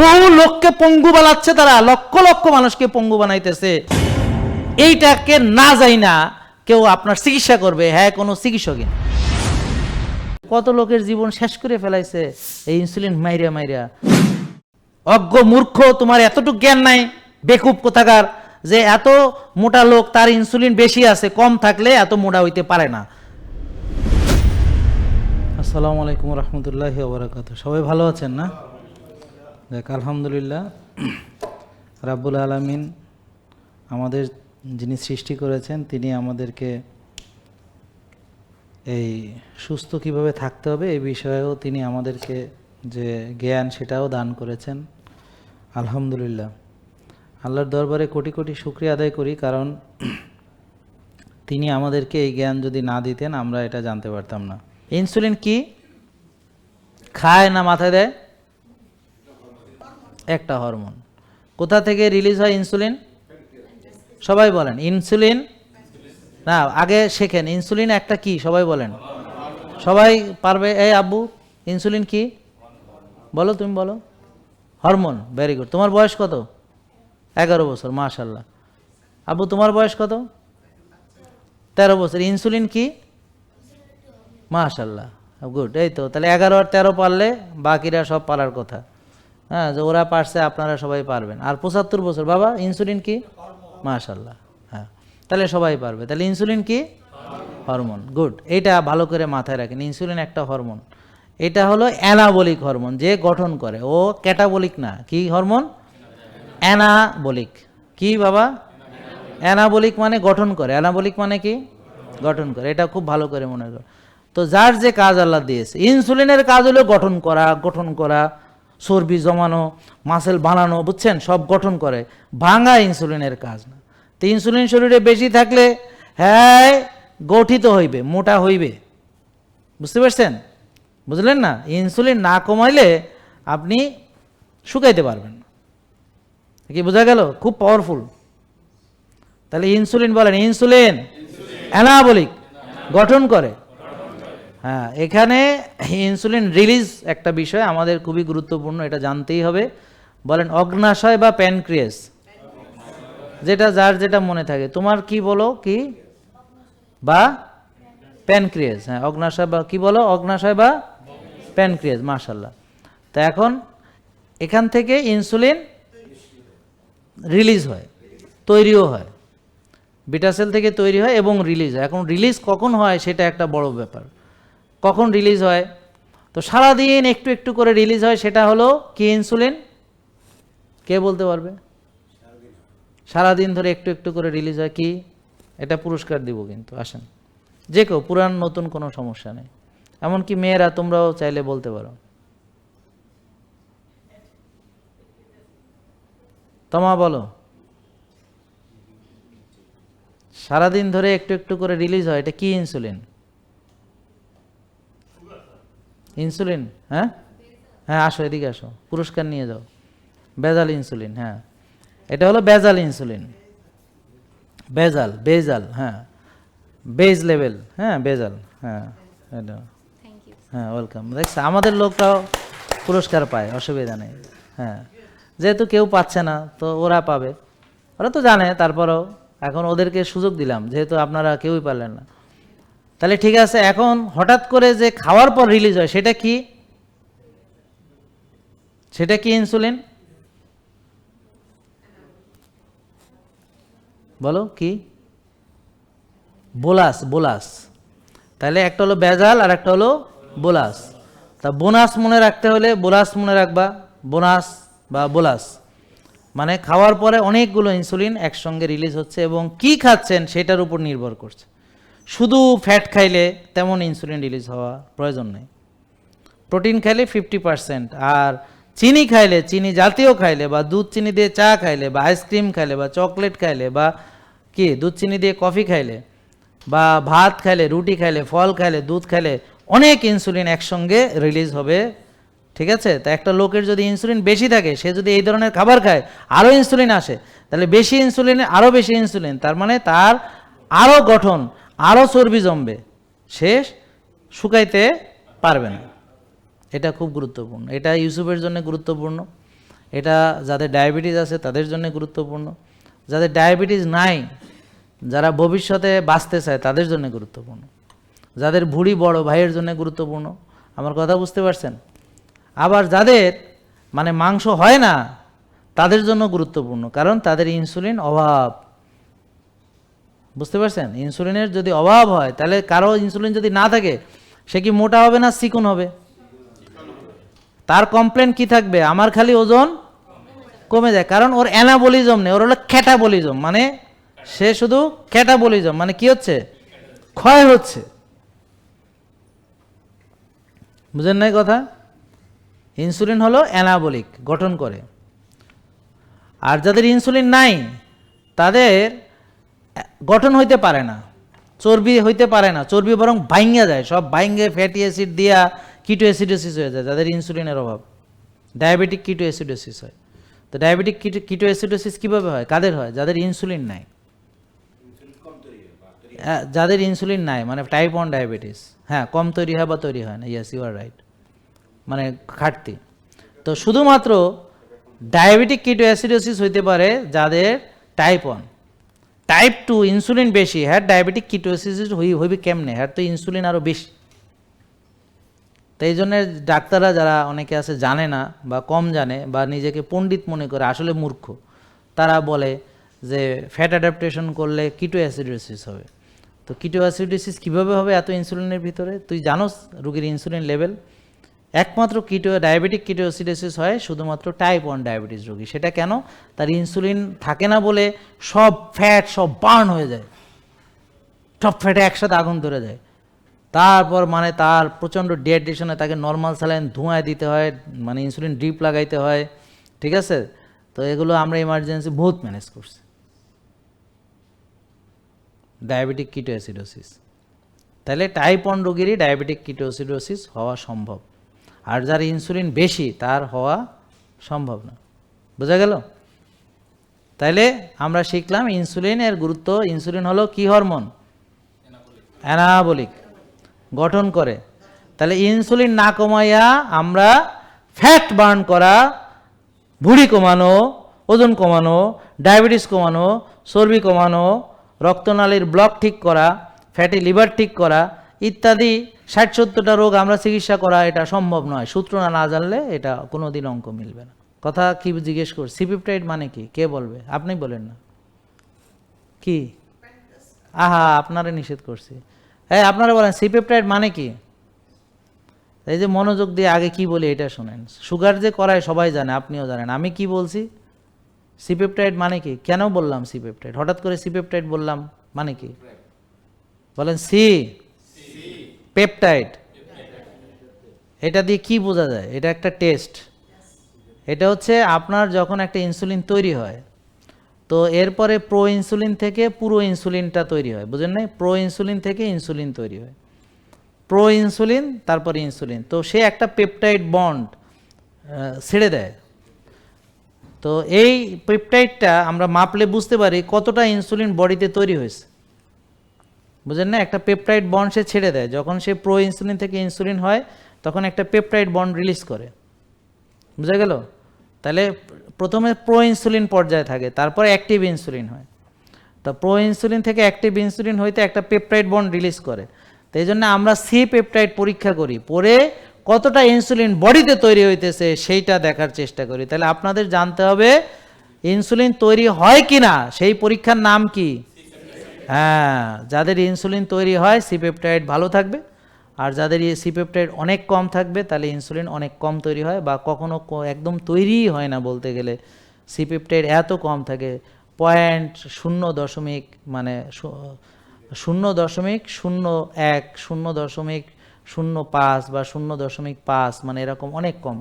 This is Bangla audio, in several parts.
বহু লোককে পঙ্গু বানাচ্ছে তারা, লক্ষ লক্ষ মানুষকে পঙ্গু বানাইতেছে। এইটাকে না যাই না কেউ আপনার চিকিৎসা করবে হ্যাঁ কোনো চিকিৎসকই কত লোকের জীবন শেষ করে ফেলাইছে এই ইনসুলিন মাইরিয়া মাইরিয়া অজ্ঞ মূর্খ, তোমার এতটুকু জ্ঞান নাই, বেকুব কোথাকার, যে এত মোটা লোক তার ইনসুলিন বেশি আছে, কম থাকলে এত মোটা হইতে পারে না। আসসালামু আলাইকুম রহমতুল্লাহ সবাই ভালো আছেন না? দেখ, আলহামদুলিল্লাহ, রাব্বুল আলামিন আমাদের যিনি সৃষ্টি করেছেন, তিনি আমাদেরকে এই সুস্থ কীভাবে থাকতে হবে এই বিষয়েও তিনি আমাদেরকে যে জ্ঞান সেটাও দান করেছেন। আলহামদুলিল্লাহ। আল্লাহর দরবারে কোটি কোটি শুক্রিয়া আদায় করি, কারণ তিনি আমাদেরকে এই জ্ঞান যদি না দিতেন, আমরা এটা জানতে পারতাম না। ইনসুলিন কি? খায় না মাথায় দেয়? একটা হরমোন। কোথা থেকে রিলিজ হয় ইনসুলিন সবাই বলেন ইনসুলিন না, আগে শেখেন ইনসুলিন একটা কি? সবাই বলেন। সবাই পারবে, এই আব্বু ইনসুলিন কি? বলো তুমি বলো। হরমোন ভেরি গুড তোমার বয়স কত? এগারো বছর মাশাল্লাহ আব্বু, তোমার বয়স কত? তেরো বছর। ইনসুলিন কি? মাশাল্লাহ গুড এই তো, তাহলে এগারো আর তেরো পারলে বাকিরা সব পারার কথা। হ্যাঁ যে ওরা পারছে, আপনারা সবাই পারবেন। আর পঁচাত্তর বছর, বাবা ইনসুলিন কি? মাশাল্লাহ হ্যাঁ। তাহলে সবাই পারবে। তাহলে ইনসুলিন কি? হরমোন গুড এইটা ভালো করে মাথায় রাখেন। ইনসুলিন একটা হরমোন এটা হলো অ্যানাবলিক হরমোন যে গঠন করে। ও ক্যাটাবলিক না, কি হরমোন অ্যানাবলিক কি, বাবা? অ্যানাবলিক মানে গঠন করে। অ্যানাবলিক মানে কি? গঠন করে। এটা খুব ভালো করে মনে করো তো যার যে কাজ আল্লাহ দিয়েছে ইনসুলিনের কাজ হলো গঠন করা গঠন করা। চর্বি জমানো মাসেল বানানো, বুঝছেন? সব গঠন করে। ভাঙা ইনসুলিনের কাজ না। তো ইনসুলিন শরীরে বেশি থাকলে হ্যাঁ গঠিত হইবে, মোটা হইবে। বুঝতে পারছেন? বুঝলেন না? ইনসুলিন না কমাইলে আপনি শুকাইতে পারবেন না। কি বোঝা গেল? খুব পাওয়ারফুল তাহলে ইনসুলিন বলেন ইনসুলিন অ্যানাবলিক গঠন করে। হ্যাঁ এখানে ইনসুলিন রিলিজ একটা বিষয় আমাদের খুবই গুরুত্বপূর্ণ, এটা জানতেই হবে। বলেন, অগ্নাশয় বা প্যানক্রিয়াস যেটা যার যেটা মনে থাকে। তোমার কি বলো কি? বা প্যানক্রিয়াস হ্যাঁ অগ্নাশয় বা, কি বলো? অগ্নাশয় বা প্যানক্রিয়াস মাশাল্লাহ তা এখন এখান থেকে ইনসুলিন রিলিজ হয়, তৈরিও হয়। বিটা সেল থেকে তৈরি হয় এবং রিলিজ হয়। এখন রিলিজ কখন হয় সেটা একটা বড় ব্যাপার। কখন রিলিজ হয়? তো সারাদিন একটু একটু করে রিলিজ হয়, সেটা হলো কি ইনসুলিন কে বলতে পারবে? সারাদিন ধরে একটু একটু করে রিলিজ হয় কি? এটা পুরস্কার দিব কিন্তু, আসেন। যে কেউ, পুরান, নতুন কোনো সমস্যা নেই। এমনকি মেয়েরা, তোমরাও চাইলে বলতে পারো। তোমা, বলো। সারাদিন ধরে একটু একটু করে রিলিজ হয়, এটা কি ইনসুলিন ইনসুলিন হ্যাঁ? হ্যাঁ আসো এদিকে আসো। পুরস্কার নিয়ে যাও। বেজাল ইনসুলিন হ্যাঁ। এটা হলো বেজাল ইনসুলিন। বেজাল বেজাল হ্যাঁ। বেজ লেভেল হ্যাঁ বেজাল হ্যাঁ এটা। হ্যাঁ ওয়েলকাম দেখছে আমাদের লোকটাও পুরস্কার পায় অসুবিধা নেই হ্যাঁ। যেহেতু কেউ পাচ্ছে না তো ওরা পাবে। ওরা তো জানে তারপরেও এখন ওদেরকে সুযোগ দিলাম যেহেতু আপনারা কেউই পারলেন না। তাহলে ঠিক আছে, এখন হঠাৎ করে যে খাওয়ার পর রিলিজ হয়, সেটা কি? সেটা কি ইনসুলিন বলো, কি? Bolus bolus. তাহলে একটা হলো বেজাল আর একটা হলো বোলাস। তা বোনাস মনে রাখতে হলে বোলাস মনে রাখবা, বোনাস বা বোলাস। মানে খাওয়ার পরে অনেকগুলো ইনসুলিন একসঙ্গে রিলিজ হচ্ছে এবং কি খাচ্ছেন সেটার উপর নির্ভর করছে। শুধু ফ্যাট খাইলে তেমন ইনসুলিন রিলিজ হওয়া প্রয়োজন নেই। প্রোটিন খাইলে ফিফটি পার্সেন্ট আর চিনি খাইলে, চিনি জাতীয় খাইলে বা দুধ চিনি দিয়ে চা খাইলে বা আইসক্রিম খাইলে বা চকলেট খাইলে বা কি দুধ চিনি দিয়ে কফি খাইলে বা ভাত খাইলে, রুটি খাইলে, ফল খাইলে, দুধ খাইলে অনেক ইনসুলিন একসঙ্গে রিলিজ হবে। ঠিক আছে? তা একটা লোকের যদি ইনসুলিন বেশি থাকে, সে যদি এই ধরনের খাবার খায় আরও ইনসুলিন আসে, তাহলে বেশি ইনসুলিনে আরও বেশি ইনসুলিন তার মানে তার আরও গঠন আরও চর্বি জমবে সে শুকাইতে পারবে না। এটা খুব গুরুত্বপূর্ণ। এটা ইউসুফের জন্য গুরুত্বপূর্ণ। এটা যাদের ডায়াবেটিস আছে তাদের জন্য গুরুত্বপূর্ণ। যাদের ডায়াবেটিস নাই, যারা ভবিষ্যতে বাঁচতে চায় তাদের জন্য গুরুত্বপূর্ণ। যাদের ভুঁড়ি বড় ভাইয়ের জন্য গুরুত্বপূর্ণ। আমার কথা বুঝতে পারছেন? আবার যাদের মানে মাংস হয় না, তাদের জন্য গুরুত্বপূর্ণ। কারণ তাদের ইনসুলিন অভাব। বুঝতে পারছেন? ইনসুলিনের যদি অভাব হয়, তাহলে কারও ইনসুলিন যদি না থাকে, সে কি মোটা হবে না চিকন হবে? তার কমপ্লেন কি থাকবে? আমার খালি ওজন কমে যায়। কারণ ওর অ্যানাবলিজম নেই, ওর হলো ক্যাটাবলিজম মানে সে শুধু ক্যাটাবলিজম মানে কি হচ্ছে? ক্ষয় হচ্ছে। বুঝেন নাই কথা? ইনসুলিন হলো অ্যানাবলিক গঠন করে। আর যাদের ইনসুলিন নাই, তাদের গঠন হইতে পারে না চর্বি হইতে পারে না চর্বি বরং ভাঙ্গা যায় সব ভাঙ্গে ফ্যাটি অ্যাসিড দিয়া কিটো অ্যাসিডোসিস হয়ে যায় যাদের ইনসুলিনের অভাব। ডায়াবেটিক কিটো অ্যাসিডোসিস হয়। তো ডায়াবেটিক কিটো কিটো অ্যাসিডোসিস কীভাবে হয়? কাদের হয়? যাদের ইনসুলিন নাই। হ্যাঁ, যাদের ইনসুলিন নাই মানে টাইপ ওয়ান ডায়াবেটিস হ্যাঁ কম তৈরি হয় বা তৈরি হয় না। ইয়েস ইউ আর রাইট মানে ঘাটতি। তো শুধুমাত্র ডায়াবেটিক কিটো অ্যাসিডোসিস হইতে পারে যাদের type one type two insulin বেশি হ্যাঁ ডায়াবেটিক কিটোসিস হই হইবে কেমনে? হ্যাঁ তো ইনসুলিন আরও বেশি। তো এই জন্য ডাক্তাররা যারা অনেকে আছে জানে না বা কম জানে বা নিজেকে পণ্ডিত মনে করে, আসলে মূর্খ, তারা বলে যে ফ্যাট অ্যাডাপ্টেশন করলে কিটো অ্যাসিডোসিস হবে। তো কিটো অ্যাসিডোসিস কীভাবে হবে এত ইনসুলিনের ভিতরে? তুই জানোস রুগীর ইনসুলিন লেভেল একমাত্র কিটো ডায়াবেটিক কিটো অ্যাসিডোসিস হয় শুধুমাত্র টাইপ ওয়ান ডায়াবেটিস রোগী। সেটা কেন? তার ইনসুলিন থাকে না বলে সব ফ্যাট সব বার্ন হয়ে যায়। সব ফ্যাটে একসাথে আগুন ধরে যায়। তারপর মানে তার প্রচণ্ড ডিহাইড্রেশনে তাকে নর্মাল স্যালাইন ধোঁয়ায় দিতে হয় মানে ইনসুলিন ড্রিপ লাগাইতে হয়, ঠিক আছে? তো এগুলো আমরা ইমার্জেন্সি বহুত ম্যানেজ করছি। ডায়াবেটিক কিটো অ্যাসিডোসিস তাহলে টাইপ ওয়ান রোগীরই ডায়াবেটিক কিটো অ্যাসিডোসিস হওয়া সম্ভব। আর যার ইনসুলিন বেশি, তার হওয়া সম্ভব না। বোঝা গেল? তাইলে আমরা শিখলাম ইনসুলিনের গুরুত্ব, ইনসুলিন হলো কি হরমোন? অ্যানাবলিক। গঠন করে। তাহলে ইনসুলিন না কমাইয়া আমরা ফ্যাট বার্ন করা, ভুঁড়ি কমানো, ওজন কমানো, ডায়াবেটিস কমানো, চর্বি কমানো, রক্তনালীর ব্লক ঠিক করা, ফ্যাটি লিভার ঠিক করা ইত্যাদি ষাট সত্তরটা রোগ আমরা চিকিৎসা করা এটা সম্ভব নয়। সূত্র না না জানলে এটা কোনো দিন অঙ্ক মিলবে না। কথা কি জিজ্ঞেস কর সিপিপটাইড মানে কি? কে বলবে? আপনি বলেন না। কি? আহা, আপনারা নিষেধ করছি। হ্যাঁ আপনারা বলেন সিপেপটাইড মানে কি? এই যে মনোযোগ দিয়ে আগে কি বলি এটা শোনেন। সুগার যে করায় সবাই জানে, আপনিও জানেন। আমি কি বলছি? সিপেপটাইড মানে কি? কেন বললাম সিপেপটাইড হঠাৎ করে সিপেপটাইড বললাম মানে কি? বলেন সি পেপটাইড। এটা দিয়ে কি বোঝা যায়? এটা একটা টেস্ট। এটা হচ্ছে আপনার যখন একটা ইনসুলিন তৈরি হয়, তো এরপরে প্রো ইনসুলিন থেকে পুরো ইনসুলিনটা তৈরি হয়। বুঝেন নাই? প্রো ইনসুলিন থেকে ইনসুলিন তৈরি হয়। প্রো ইনসুলিন, তারপরে ইনসুলিন। তো সে একটা পেপটাইড বন্ড ছেড়ে দেয়। তো এই পেপটাইডটা আমরা মাপলে বুঝতে পারি কতটা ইনসুলিন বডিতে তৈরি হয়েছে। বুঝেন না? একটা পেপটাইড বন্ড সে ছেড়ে দেয়। যখন সে প্রো ইনসুলিন থেকে ইনসুলিন হয়, তখন একটা পেপটাইড বন্ড রিলিজ করে। বুঝা গেল? তাহলে প্রথমে প্রো ইনসুলিন পর্যায়ে থাকে, তারপর অ্যাক্টিভ ইনসুলিন হয়। তো প্রো ইনসুলিন থেকে অ্যাক্টিভ ইনসুলিন হইতে একটা পেপটাইড বন্ড রিলিজ করে। তো এই জন্য আমরা সি পেপটাইড পরীক্ষা করি। পরে কতটা ইনসুলিন বডিতে তৈরি হইতেছে, সেইটা দেখার চেষ্টা করি। তাহলে আপনাদের জানতে হবে ইনসুলিন তৈরি হয় কি না সেই পরীক্ষার নাম কি? হ্যাঁ যাদের ইনসুলিন তৈরি হয় সি পেপটাইড ভালো থাকবে। আর যাদের এই সি অনেক কম থাকবে, তাহলে ইনসুলিন অনেক কম তৈরি হয় বা কখনো একদম তৈরিই হয় না বলতে গেলে। সি পেপটাইড এত কম থাকে পয়েন্ট শূন্য দশমিক মানে শূন্য দশমিক শূন্য এক, শূন্য দশমিক শূন্য পাঁচ বা শূন্য দশমিক পাঁচ মানে এরকম অনেক কম।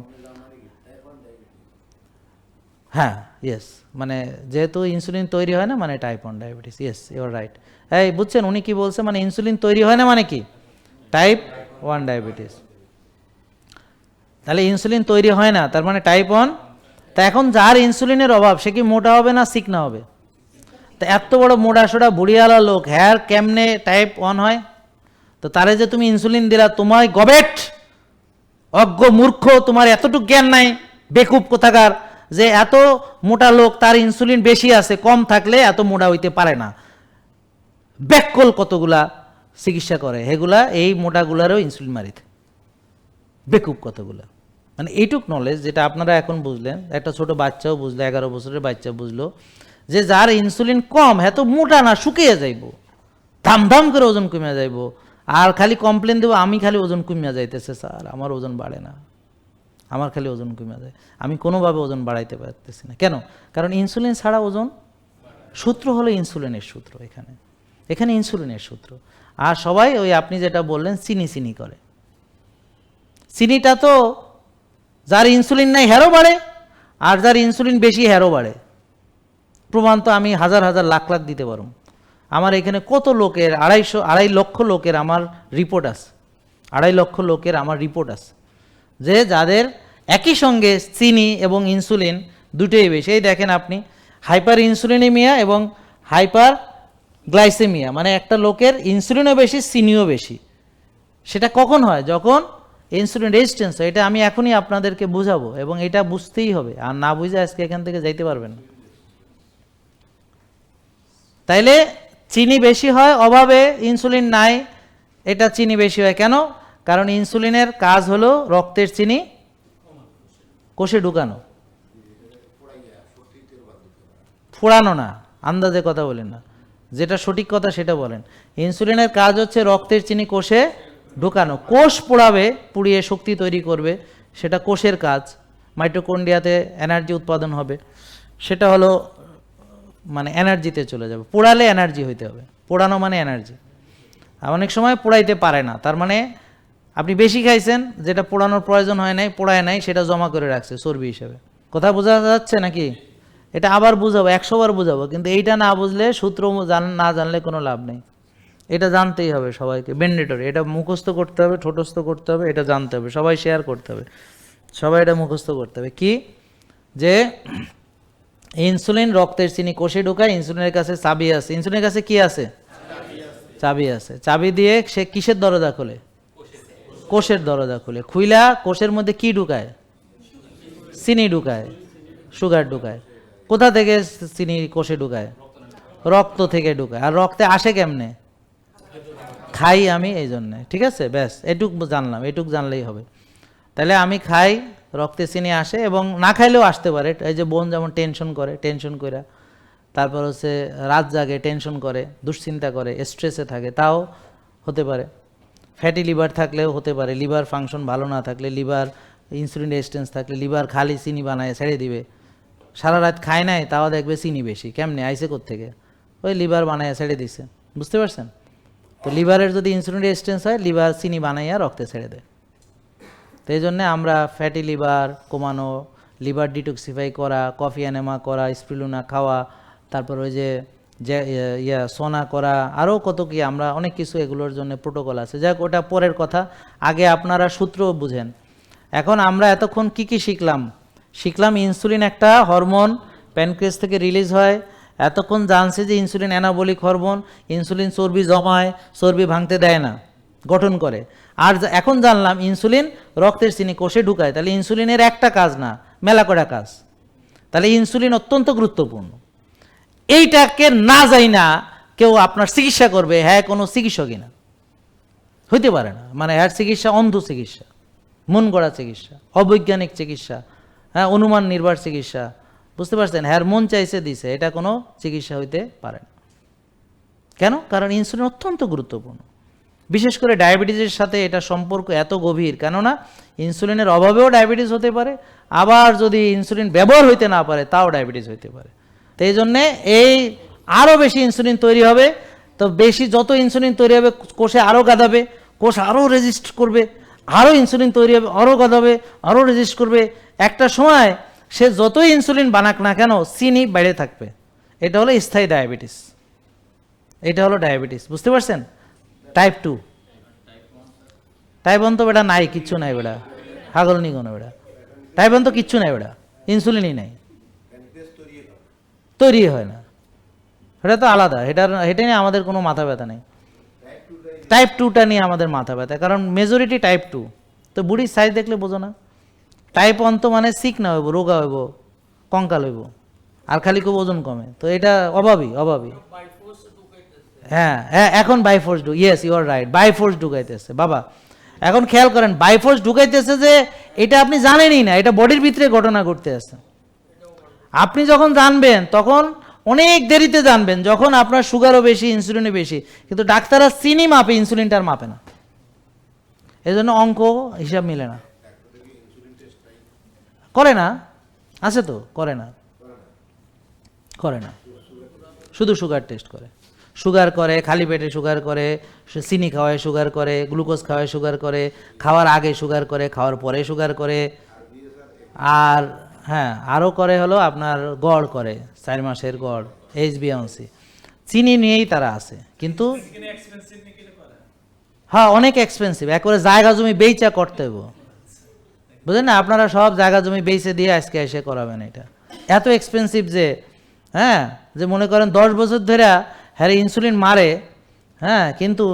হ্যাঁ ইয়েস মানে যেহেতু ইনসুলিন তৈরি হয় না মানে type one diabetes yes you're right এই বুঝছেন, উনি কি বলছে মানে ইনসুলিন তৈরি হয় না মানে কি? টাইপ ওয়ান ডায়াবেটিস তাহলে ইনসুলিন তৈরি হয় না, তার মানে টাইপ ওয়ান তা এখন যার ইনসুলিনের অভাব, সে কি মোটা হবে না সিকনা হবে? তা এত বড় মোটা সোটা বুড়িয়ালা লোক, হ্যার কেমনে টাইপ ওয়ান হয়? তো তারে যে তুমি ইনসুলিন দিলা, তোমায় গবেট! অজ্ঞ মূর্খ, তোমার এতটুকু জ্ঞান নাই, বেকুব কোথাকার? যে এত মোটা লোক, তার ইনসুলিন বেশি আছে, কম থাকলে এত মোটা হইতে পারে না। ব্যাককল কতগুলা চিকিৎসা করে? এগুলা এই মোটাগুলারও ইনসুলিন মারিতে। বেকুব কতগুলা? মানে এইটুক নলেজ যেটা আপনারা এখন বুঝলেন, একটা ছোট বাচ্চাও বুঝলো, এগারো বছরের বাচ্চা বুঝলো, যে যার ইনসুলিন কম এত মোটা না, শুকিয়ে যাইব। ধাম ধাম করে ওজন কমে যাইব। আর খালি কমপ্লেন দেবো, আমি খালি ওজন কমিয়া যাইতেছে, স্যার, আমার ওজন বাড়ে না। আমার খালি ওজন কমে যায়। আমি কোনোভাবে ওজন বাড়াইতে পারতেছি না। কেন? কারণ ইনসুলিন ছাড়া ওজন সূত্র হলো ইনসুলিনের সূত্র এখানে। এখানে ইনসুলিনের সূত্র। আর সবাই ওই আপনি যেটা বললেন, চিনি চিনি করে। চিনিটা তো যার ইনসুলিন নাই হ্যারো বাড়ে, আর যার ইনসুলিন বেশি হ্যারো বাড়ে। প্রমাণ তো আমি হাজার হাজার লাখ লাখ দিতে পারব আমার এখানে কত লোকের, আড়াইশো, আড়াই লক্ষ লোকের আমার রিপোর্ট আছে। আড়াই লক্ষ লোকের আমার রিপোর্ট আছে। যে যাদের একই সঙ্গে চিনি এবং ইনসুলিন দুটোই বেশি। এই দেখেন আপনি হাইপার ইনসুলিনেমিয়া এবং হাইপার গ্লাইসেমিয়া মানে একটা লোকের ইনসুলিনও বেশি, চিনিও বেশি। সেটা কখন হয়? যখন ইনসুলিন রেজিস্ট্যান্স হয়, এটা আমি এখনই আপনাদেরকে বুঝাবো এবং এটা বুঝতেই হবে। আর না বুঝে আজকে এখান থেকে যাইতে পারবেন তাইলে চিনি বেশি হয়, অভাবে ইনসুলিন নাই, এটা চিনি বেশি হয় কেন? কারণ ইনসুলিনের কাজ হলো রক্তের চিনি কোষে ঢুকানো। ফোড়ানো না, আন্দাজে কথা বলেন না। যেটা সঠিক কথা সেটা বলেন। ইনসুলিনের কাজ হচ্ছে রক্তের চিনি কোষে ঢুকানো। কোষ পোড়াবে, পুড়িয়ে শক্তি তৈরি করবে, সেটা কোষের কাজ। মাইটোকন্ডিয়াতে এনার্জি উৎপাদন হবে, সেটা হলো মানে এনার্জিতে চলে যাবে। পোড়ালে এনার্জি হইতে হবে। পোড়ানো মানে এনার্জি। অনেক সময় পোড়াইতে পারে না, তার মানে আপনি বেশি খাইছেন, যেটা পোড়ানোর প্রয়োজন হয় নাই, পোড়ায় নাই, সেটা জমা করে রাখছে চর্বি হিসেবে। কথা বোঝা যাচ্ছে নাকি? এটা আবার বুঝাবো একশো বার বুঝাবো, কিন্তু এইটা না বুঝলে সূত্র না জানলে কোনো লাভ নেই। এটা জানতেই হবে সবাইকে বেন্ডেটরি এটা মুখস্থ করতে হবে, ঠোঁটস্থ করতে হবে, এটা জানতে হবে, সবাই শেয়ার করতে হবে, সবাই এটা মুখস্থ করতে হবে। কি? যে ইনসুলিন রক্তের চিনি কোষে ঢোকায় ইনসুলিনের কাছে চাবি আছে। ইনসুলিনের কাছে কি আছে? চাবি আছে। চাবি দিয়ে সে কিসের দরজা খোলে? কোষের দরজা খুলে। খুইলা কোষের মধ্যে কি ঢুকায়? চিনি ঢুকায়, সুগার ঢুকায়। কোথা থেকে চিনি কোষে ঢুকায়? রক্ত থেকে ঢুকায়। আর রক্তে আসে কেমনে? খাই আমি এই জন্যে। ঠিক আছে? ব্যাস, এটুক জানলাম, এটুক জানলেই হবে। তাহলে আমি খাই, রক্তে চিনি আসে এবং না খাইলেও আসতে পারে। এই যে বোন যেমন টেনশন করে টেনশন করে তারপর হচ্ছে রাত জাগে, টেনশন করে, দুশ্চিন্তা করে স্ট্রেসে থাকে, তাও হতে পারে। ফ্যাটি লিভার থাকলেও হতে পারে। লিভার ফাংশন ভালো না থাকলে লিভার ইনসুলিন রেজিস্ট্যান্স থাকলে লিভার খালি চিনি বানায়, ছেড়ে দিবে। সারা রাত খায় নাই, তাও দেখবে চিনি বেশি। কেমনে? আইসে থেকে ওই লিভার বানায়, ছেড়ে দিছে। বুঝতে পারছেন? তো লিভারের যদি ইনসুলিন রেজিস্ট্যান্স হয়, লিভার চিনি বানাইয়া রক্তে ছেড়ে দেয়। তো এই জন্যে আমরা ফ্যাটি লিভার কমানো, লিভার ডিটক্সিফাই করা, কফি এনেমা করা স্প্রিলুনা খাওয়া, তারপর ওই যে যে, ইয়া- ইয়া, সোনা করা আরও কত কি আমরা অনেক কিছু এগুলোর জন্য প্রোটোকল আছে। যাক, ওটা পরের কথা। আগে আপনারা সূত্র বুঝেন। এখন আমরা এতক্ষণ কি কি শিখলাম? শিখলাম ইনসুলিন একটা হরমোন প্যানক্রিয়াস থেকে রিলিজ হয়। এতক্ষণ জানছে যে ইনসুলিন অ্যানাবলিক হরমোন ইনসুলিন চর্বি জমায়, চর্বি ভাঙতে দেয় না, গঠন করে। আর এখন জানলাম ইনসুলিন রক্তের চিনি কোষে ঢুকায়। তাহলে ইনসুলিনের একটা কাজ না মেলা করা কাজ। তাহলে ইনসুলিন অত্যন্ত গুরুত্বপূর্ণ। এইটাকে না যাই না কেউ আপনার চিকিৎসা করবে হ্যাঁ কোনো চিকিৎসকই না। হইতে পারে না। মানে হ্যার চিকিৎসা অন্ধ চিকিৎসা, মন গড়া চিকিৎসা, অবৈজ্ঞানিক চিকিৎসা হ্যাঁ অনুমান নির্ভর চিকিৎসা। বুঝতে পারছেন? হ্যার মন চাইছে, দিছে, এটা কোনো চিকিৎসা হইতে পারে না। কেন? কারণ ইনসুলিন অত্যন্ত গুরুত্বপূর্ণ। বিশেষ করে ডায়াবেটিসের সাথে এটা সম্পর্ক এত গভীর, কেননা ইনসুলিনের অভাবেও ডায়াবেটিস হতে পারে, আবার যদি ইনসুলিন ব্যবহার হইতে না পারে, তাও ডায়াবেটিস হইতে পারে। তো এই জন্যে এই আরও বেশি ইনসুলিন তৈরি হবে। তো বেশি যত ইনসুলিন তৈরি হবে, কোষে আরও গাদাবে কোষ আরও রেজিস্ট করবে আরও ইনসুলিন তৈরি হবে আরও গাদাবে আরও রেজিস্ট করবে। একটা সময় সে যতই ইনসুলিন বানাক না কেন, চিনি বাইরে থাকবে। এটা হলো স্থায়ী ডায়াবেটিস এটা হলো ডায়াবেটিস বুঝতে পারছেন? টাইপ টু টাইপ ওয়ান তো বেটা নাই, কিচ্ছু নাই বেটা। হাগল নি কোনো বেটা। টাইপ ওয়ান তো কিচ্ছু নাই বেটা। ইনসুলিনই নাই। তৈরি হয় না। এটা তো আলাদা। এটার এটা নিয়ে আমাদের কোনো মাথা ব্যথা নেই। টাইপ টুটা নিয়ে আমাদের মাথা ব্যথা। কারণ মেজরিটি টাইপ টু তো বুড়ির সাইজ দেখলে বোঝো না। টাইপ ওয়ান তো মানে সিক না হইব, রোগা হইব, কঙ্কাল হইব। আর খালি খুব ওজন কমে। তো এটা অভাবই অভাবই হ্যাঁ হ্যাঁ এখন by force ঢু yes you are right by force ঢুকাইতেছে। বাবা, এখন খেয়াল করেন বাই ফোর্স ঢুকাইতেছে যে, এটা আপনি জানেনই না। এটা বডির ভিতরে ঘটনা ঘটতে আছে। আপনি যখন জানবেন, তখন অনেক দেরিতে জানবেন, যখন আপনার সুগারও বেশি ইনসুলিনও বেশি। কিন্তু ডাক্তাররা চিনি মাপে ইনসুলিনটার মাপে না। এই জন্য অঙ্ক হিসাব মিলে না। করে না? আছে তো? করে না। করে না। শুধু সুগার টেস্ট করে। সুগার করে, খালি পেটে সুগার করে চিনি খাওয়ায় সুগার করে, গ্লুকোজ খাওয়ায় সুগার করে, খাওয়ার আগে সুগার করে, খাওয়ার পরে সুগার করে। আর হ্যাঁ আরও করে হলো আপনার গড় করে, চার মাসের গড় এইচ বিএমসি চিনি নিয়েই তারা আছে, কিন্তু হ্যাঁ অনেক এক্সপেন্সিভ একবারে জায়গা জমি বেচা করতে হইব। বুঝলেন না? আপনারা সব জায়গা জমি বেচে দিয়ে আজকে এসে করাবেন এটা। এত এক্সপেন্সিভ যে হ্যাঁ যে মনে করেন দশ বছর ধরে হ্যাঁ ইনসুলিন মারে হ্যাঁ কিন্তু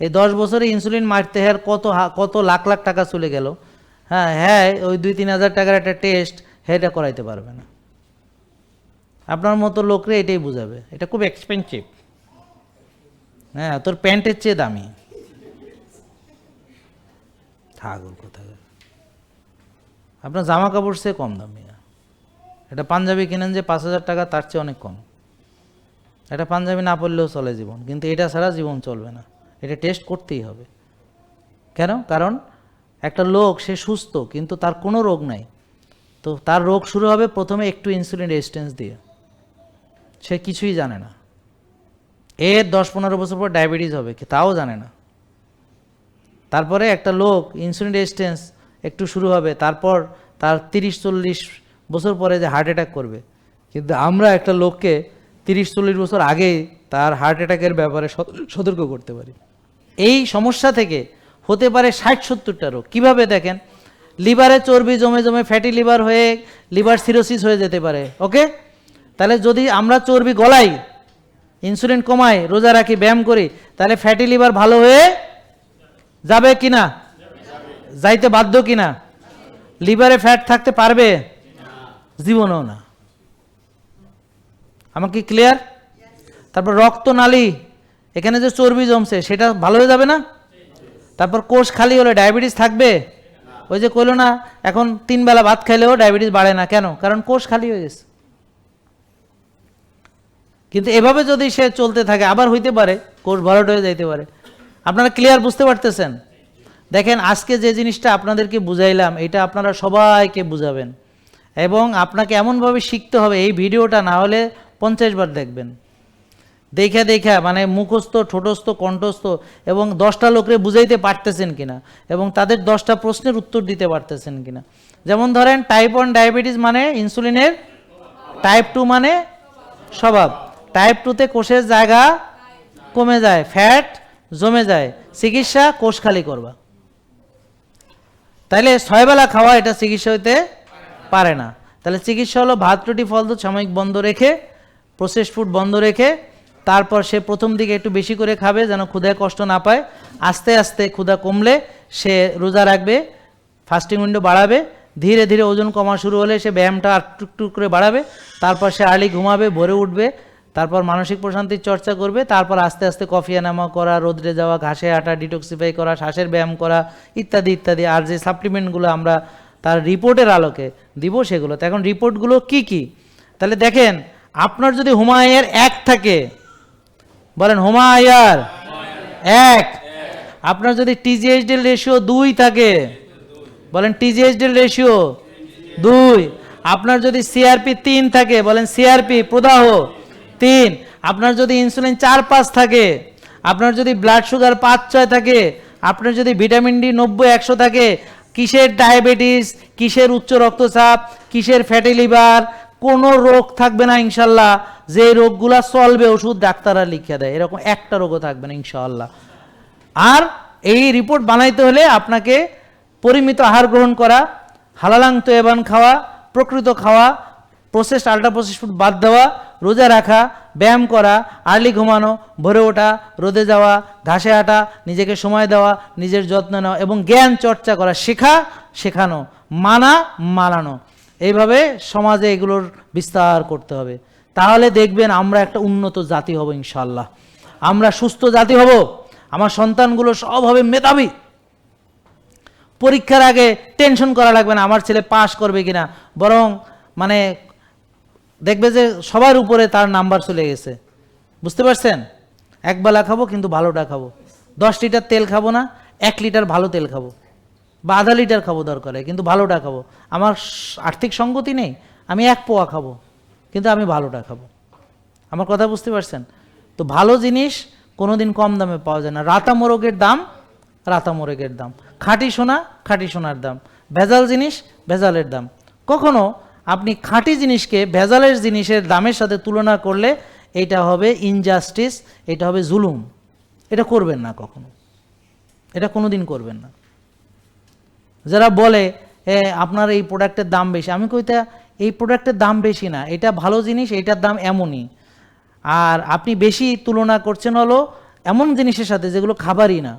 এই দশ বছরে ইনসুলিন মারতে হ্যাঁ কত কত লাখ লাখ টাকা চলে গেল। হ্যাঁ হ্যাঁ ওই দুই তিন হাজার টাকার একটা টেস্ট এটা করাইতে পারবে না। আপনার মতো লোকরে এটাই বুঝাবে। এটা খুব এক্সপেন্সিভ হ্যাঁ তোর প্যান্টের চেয়ে দামি। ঠাকুর কোথায় আপনার জামা কাপড় সে কম দামি এটা পাঞ্জাবি কিনেন যে পাঁচ হাজার টাকা, তার চেয়ে অনেক কম। এটা পাঞ্জাবি না পড়লেও চলে জীবন। কিন্তু এটা ছাড়া জীবন চলবে না। এটা টেস্ট করতেই হবে। কেন? কারণ একটা লোক, সে সুস্থ, কিন্তু তার কোনো রোগ নাই। তো তার রোগ শুরু হবে প্রথমে একটু ইনসুলিন রেজিস্ট্যান্স দিয়ে। সে কিছুই জানে না। এর দশ পনেরো বছর পর ডায়াবেটিস হবে তাও জানে না। তারপরে একটা লোক ইনসুলিন রেজিস্ট্যান্স একটু শুরু হবে, তারপর তার তিরিশ চল্লিশ বছর পরে যে হার্ট অ্যাটাক করবে। কিন্তু আমরা একটা লোককে তিরিশ চল্লিশ বছর আগেই তার হার্ট অ্যাটাকের ব্যাপারে সতর্ক করতে পারি। এই সমস্যা থেকে হতে পারে ষাট সত্তরটা রোগ। কীভাবে দেখেন? লিভারে চর্বি, জমে জমে ফ্যাটি লিভার হয়ে লিভার সিরোসিস হয়ে যেতে পারে ওকে তাহলে যদি আমরা চর্বি গলাই ইনসুলিন কমাই, রোজা রাখি, ব্যায়াম করি, তাহলে ফ্যাটি লিভার ভালো হয়ে যাবে কি না? যাইতে বাধ্য কি না? লিভারে ফ্যাট থাকতে পারবে? জীবনেও না। আমার কি ক্লিয়ার তারপর রক্তনালী, এখানে যে চর্বি জমছে, সেটা ভালো হয়ে যাবে না? তারপর কোষ খালি হলে ডায়াবেটিস থাকবে? ওই যে কইলো না, এখন তিন বেলা ভাত খাইলেও ডায়াবেটিস বাড়ে না। কেন? কারণ কোষ খালি হয়ে গেছে। কিন্তু এভাবে যদি সে চলতে থাকে, আবার হইতে পারে, কোষ ভরাট হয়ে যাইতে পারে। আপনারা ক্লিয়ার বুঝতে পারতেছেন? দেখেন, আজকে যে জিনিসটা আপনাদেরকে বুঝাইলাম, এটা আপনারা সবাইকে বুঝাবেন। এবং আপনাকে এমনভাবে শিখতে হবে, এই ভিডিওটা না হলে পঞ্চাশ বার দেখবেন। দেখা দেখা মানে মুখস্থ, ঠোঁটস্থ, কণ্ঠস্থ এবং দশটা লোকরে বুঝাইতে পারতেছেন কিনা এবং তাদের দশটা প্রশ্নের উত্তর দিতে পারতেছেন কিনা। যেমন ধরেন টাইপ ওয়ান ডায়াবেটিস মানে ইনসুলিনের টাইপ টু মানে স্বভাব। টাইপ টুতে কোষের জায়গা কমে যায় ফ্যাট জমে যায়, চিকিৎসা কোষ খালি করবা। তাইলে ছয়বেলা খাওয়া এটা চিকিৎসা হইতে পারে না। তাহলে চিকিৎসা হলো ভাত, রুটি, ফল তো সাময়িক বন্ধ রেখে প্রসেস ফুড বন্ধ রেখে তারপর সে প্রথম দিকে একটু বেশি করে খাবে যেন ক্ষুধায় কষ্ট না পায়। আস্তে আস্তে ক্ষুধা কমলে সে রোজা রাখবে ফাস্টিং উইন্ডো বাড়াবে, ধীরে ধীরে ওজন কমা শুরু হলে সে ব্যায়ামটা আর টুকটুক করে বাড়াবে। তারপর সে আর্লি ঘুমাবে, ভোরে উঠবে, তারপর মানসিক প্রশান্তির চর্চা করবে, তারপর আস্তে আস্তে কফি এনামা করা, রোদ্রে যাওয়া, ঘাসে আটা ডিটক্সিফাই করা, শ্বাসের ব্যায়াম করা ইত্যাদি ইত্যাদি। আর যে সাপ্লিমেন্টগুলো আমরা তার রিপোর্টের আলোকে দিব সেগুলো তো এখন রিপোর্টগুলো কি কি? তাহলে দেখেন, আপনার যদি হুমায়ের এক থাকে বলেন হুমায়ার এক। আপনার যদি টিজিএইচডিএল রেশিও দুই থাকে, বলেন টিজিএইচডিএল রেশিও দুই। আপনার যদি সিআরপি তিন থাকে, বলেন সিআরপি প্রদাহ তিন। আপনার যদি ইনসুলিন চার পাঁচ থাকে, আপনার যদি ব্লাড সুগার পাঁচ ছয় থাকে, আপনার যদি ভিটামিন ডি নব্বই, একশো থাকে, কিসের ডায়াবেটিস কিসের উচ্চ রক্তচাপ, কিসের ফ্যাটি লিভার কোনো রোগ থাকবে না ইনশাল্লাহ। যে রোগগুলা চলবে, ওষুধ ডাক্তাররা লিখে দেয়। এরকম একটা রোগও থাকবে না ইনশাআল্লাহ। আর এই রিপোর্ট বানাইতে হলে আপনাকে পরিমিত আহার গ্রহণ করা, হালালাং তৈবান খাওয়া, প্রকৃত খাওয়া প্রসেসড আল্ট্রা প্রসেস ফুড বাদ দেওয়া, রোজা রাখা, ব্যায়াম করা আর্লি ঘুমানো, ভরে ওঠা, রোদে যাওয়া, ঘাসে হাঁটা, নিজেকে সময় দেওয়া, নিজের যত্ন নেওয়া এবং জ্ঞান চর্চা করা শেখা, শেখানো, মানা, মানানো। এইভাবে সমাজে এগুলোর বিস্তার করতে হবে। তাহলে দেখবেন আমরা একটা উন্নত জাতি হব ইনশাল্লাহ আমরা সুস্থ জাতি হব। আমার সন্তানগুলো সব হবে মেধাবী। পরীক্ষার আগে টেনশন করা লাগবে না, আমার ছেলে পাশ করবে কিনা। বরং মানে দেখবে যে সবার উপরে তার নাম্বার চলে গেছে। বুঝতে পারছেন? একবেলা খাব কিন্তু ভালোটা খাব। দশ লিটার তেল খাব না, এক লিটার ভালো তেল খাব। বা আধা লিটার খাব দরকারে কিন্তু ভালোটা খাব। আমার আর্থিক সঙ্গতি নেই, আমি এক পোয়া খাব, কিন্তু আমি ভালোটা খাব। আমার কথা বুঝতে পারছেন? তো ভালো জিনিস কোনোদিন কম দামে পাওয়া যায় না। রাতা মোরগের দাম, রাতা মোরগের দাম। খাঁটি সোনা, খাঁটি সোনার দাম। ভেজাল জিনিস, ভেজালের দাম। কখনো আপনি খাঁটি জিনিসকে ভেজালের জিনিসের দামের সাথে তুলনা করলে এটা হবে ইনজাস্টিস এটা হবে জুলুম। এটা করবেন না কখনো। এটা কোনোদিন করবেন না। যারা বলে আপনার এই প্রোডাক্টের দাম বেশি। আমি কইতা, এই প্রোডাক্টের দাম বেশি না। এটা ভালো জিনিস, এটার দাম এমনই। আর আপনি বেশি তুলনা করছেন হলো এমন জিনিসের সাথে যেগুলো খাবারই না।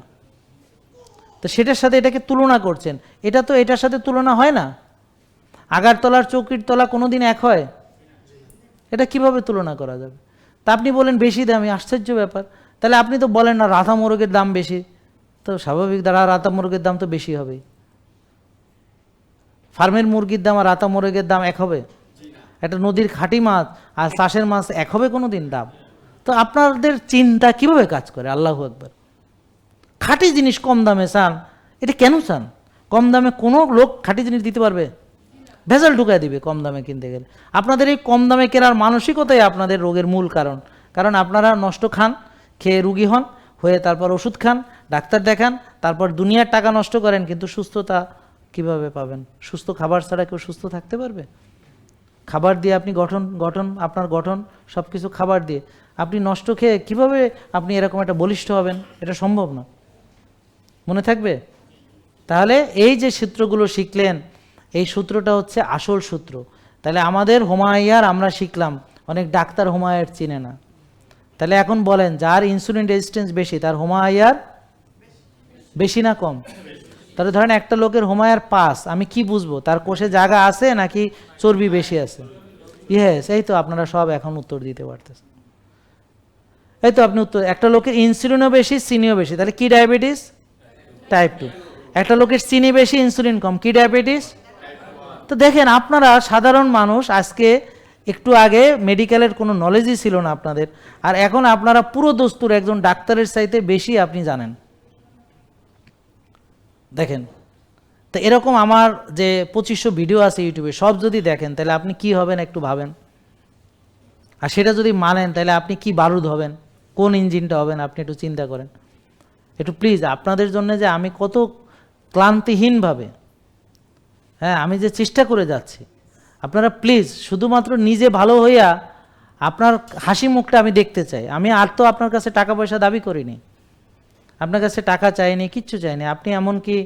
তো সেটার সাথে এটাকে তুলনা করছেন। এটা তো এটার সাথে তুলনা হয় না। আগারতলার চৌকির তলা কোনো দিন এক হয়? এটা কীভাবে তুলনা করা যাবে? তা আপনি বলেন বেশি দামি, আশ্চর্য ব্যাপার। তাহলে আপনি তো বলেন না রাধা মোরগের দাম বেশি। তো স্বাভাবিক দ্বারা রাধা মোরগের দাম তো বেশি হবে ফার্মের মুরগির দাম আর রাতা মোরগের দাম এক হবে? একটা নদীর খাঁটি মাছ আর চাষের মাছ এক হবে কোনো দিন দাম? তো আপনাদের চিন্তা কীভাবে কাজ করে? আল্লাহ একবার খাঁটি জিনিস কম দামে চান, এটা কেন চান? কম দামে কোনো লোক খাঁটি জিনিস দিতে পারবে? ভেজাল ঢুকায় দিবে কম দামে কিনতে গেলে। আপনাদের এই কম দামে কেনার মানসিকতাই আপনাদের রোগের মূল কারণ। কারণ আপনারা নষ্ট খান, খেয়ে রুগী হন, হয়ে তারপর ওষুধ খান, ডাক্তার দেখান, তারপর দুনিয়ার টাকা নষ্ট করেন, কিন্তু সুস্থতা কীভাবে পাবেন? সুস্থ খাবার ছাড়া কেউ সুস্থ থাকতে পারবে? খাবার দিয়ে আপনি গঠন গঠন, আপনার গঠন সব কিছু খাবার দিয়ে আপনি নষ্ট খেয়ে কীভাবে আপনি এরকম একটা বলিষ্ঠ হবেন? এটা সম্ভব না। মনে থাকবে? তাহলে এই যে সূত্রগুলো শিখলেন, এই সূত্রটা হচ্ছে আসল সূত্র। তাহলে আমাদের হোমায়ার আমরা শিখলাম, অনেক ডাক্তার হোমায়ার চিনে না। তাহলে এখন বলেন, যার ইনসুলিন রেজিস্ট্যান্স বেশি, তার হোমায়ার বেশি না কম? তাহলে ধরেন একটা লোকের হোমায়ার পাস, আমি কি বুঝব? তার কোষে জায়গা আছে নাকি চর্বি বেশি আছে? ইয়েস এই তো আপনারা সব এখন উত্তর দিতে পারতেছেন। এই তো আপনি উত্তর, একটা লোকের ইনসুলিনও বেশি, চিনিও বেশি, তাহলে কি ডায়াবেটিস টাইপ টু একটা লোকের চিনি বেশি ইনসুলিন কম, কি ডায়াবেটিস তো দেখেন, আপনারা সাধারণ মানুষ, আজকে একটু আগে মেডিকেলের কোনো নলেজই ছিল না আপনাদের, আর এখন আপনারা পুরো দস্তুর একজন ডাক্তারের চাইতে বেশি আপনি জানেন। দেখেন, তো এরকম আমার যে পঁচিশশো ভিডিও আছে ইউটিউবে সব যদি দেখেন, তাহলে আপনি কি হবেন একটু ভাবেন? আর সেটা যদি মানেন, তাহলে আপনি কি বারুদ হবেন? কোন ইঞ্জিনটা হবেন? আপনি একটু চিন্তা করেন। একটু প্লিজ আপনাদের জন্য যে আমি কত ক্লান্তিহীনভাবে হ্যাঁ আমি যে চেষ্টা করে যাচ্ছি, আপনারা প্লিজ শুধুমাত্র নিজে ভালো হইয়া আপনার হাসি মুখটা আমি দেখতে চাই। আমি আর তো আপনার কাছে টাকা পয়সা দাবি করিনি। আপনার কাছে টাকা চাইনি, কিচ্ছু চাইনি। আপনি এমনকি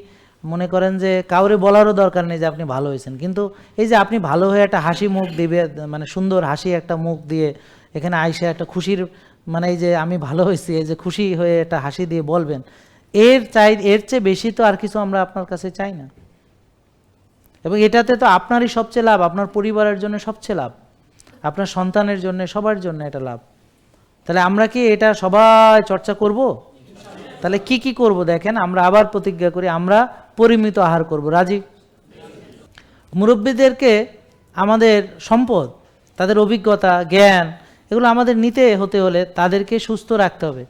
মনে করেন যে কাউরে বলারও দরকার নেই যে আপনি ভালো হয়েছেন। কিন্তু এই যে আপনি ভালো হয়ে একটা হাসি মুখ দিবে মানে সুন্দর হাসি একটা মুখ দিয়ে এখানে আইসে একটা খুশির মানে এই যে আমি ভালো হয়েছি, এই যে খুশি হয়ে একটা হাসি দিয়ে বলবেন, এর চাই, এর চেয়ে বেশি তো আর কিছু আমরা আপনার কাছে চাই না। এবং এটাতে তো আপনারই সবচেয়ে লাভ, আপনার পরিবারের জন্য সবচেয়ে লাভ, আপনার সন্তানের জন্য, সবার জন্য এটা লাভ। তাহলে আমরা কি এটা সবাই চর্চা করব? তাহলে কি কি করব দেখেন, আমরা আবার প্রতিজ্ঞা করি, আমরা পরিমিত আহার করব। রাজি? মুরব্বীদেরকে আমাদের সম্পদ, তাদের অভিজ্ঞতা, জ্ঞান, এগুলো আমাদের নিতে হতে হলে তাদেরকে সুস্থ রাখতে হবে।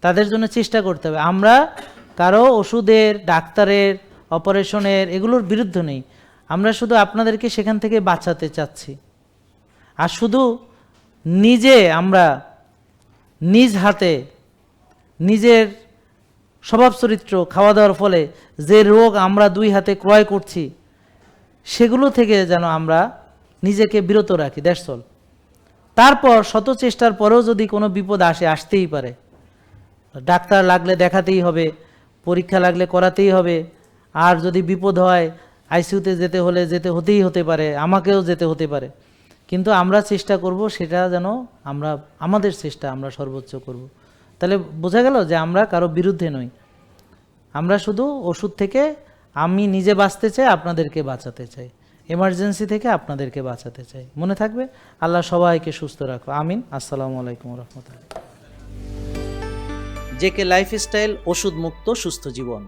তাদের জন্য চেষ্টা করতে হবে। আমরা কারও ওষুধের, ডাক্তারের, অপারেশনের এগুলোর বিরুদ্ধে নেই। আমরা শুধু আপনাদেরকে সেখান থেকে বাঁচাতে চাচ্ছি। আর শুধু নিজে আমরা নিজ হাতে, নিজের স্বভাব চরিত্র, খাওয়া দাওয়ার ফলে যে রোগ আমরা দুই হাতে ক্রয় করছি, সেগুলো থেকে যেন আমরা নিজেকে বিরত রাখি, দ্যাটস তারপর শত চেষ্টার পরেও যদি কোনো বিপদ আসে, আসতেই পারে। ডাক্তার লাগলে দেখাতেই হবে, পরীক্ষা লাগলে করাতেই হবে। আর যদি বিপদ হয়, আইসিইউতে যেতে হলে যেতে হতেই হতে পারে, আমাকেও যেতে হতে পারে। কিন্তু আমরা চেষ্টা করব সেটা যেন আমরা, আমাদের চেষ্টা আমরা সর্বোচ্চ করব। তাহলে বোঝা গেল যে আমরা কারও বিরুদ্ধে নই। আমরা শুধু ওষুধ থেকে আমি নিজে বাঁচতে চাই, আপনাদেরকে বাঁচাতে চাই। এমার্জেন্সি থেকে আপনাদেরকে বাঁচাতে চাই। মনে থাকবে? আল্লাহ সবাইকে সুস্থ রাখো আমিন। আসসালামু আলাইকুম রহমতুল্লাহ জেকে লাইফস্টাইল ওষুধ মুক্ত সুস্থ জীবন।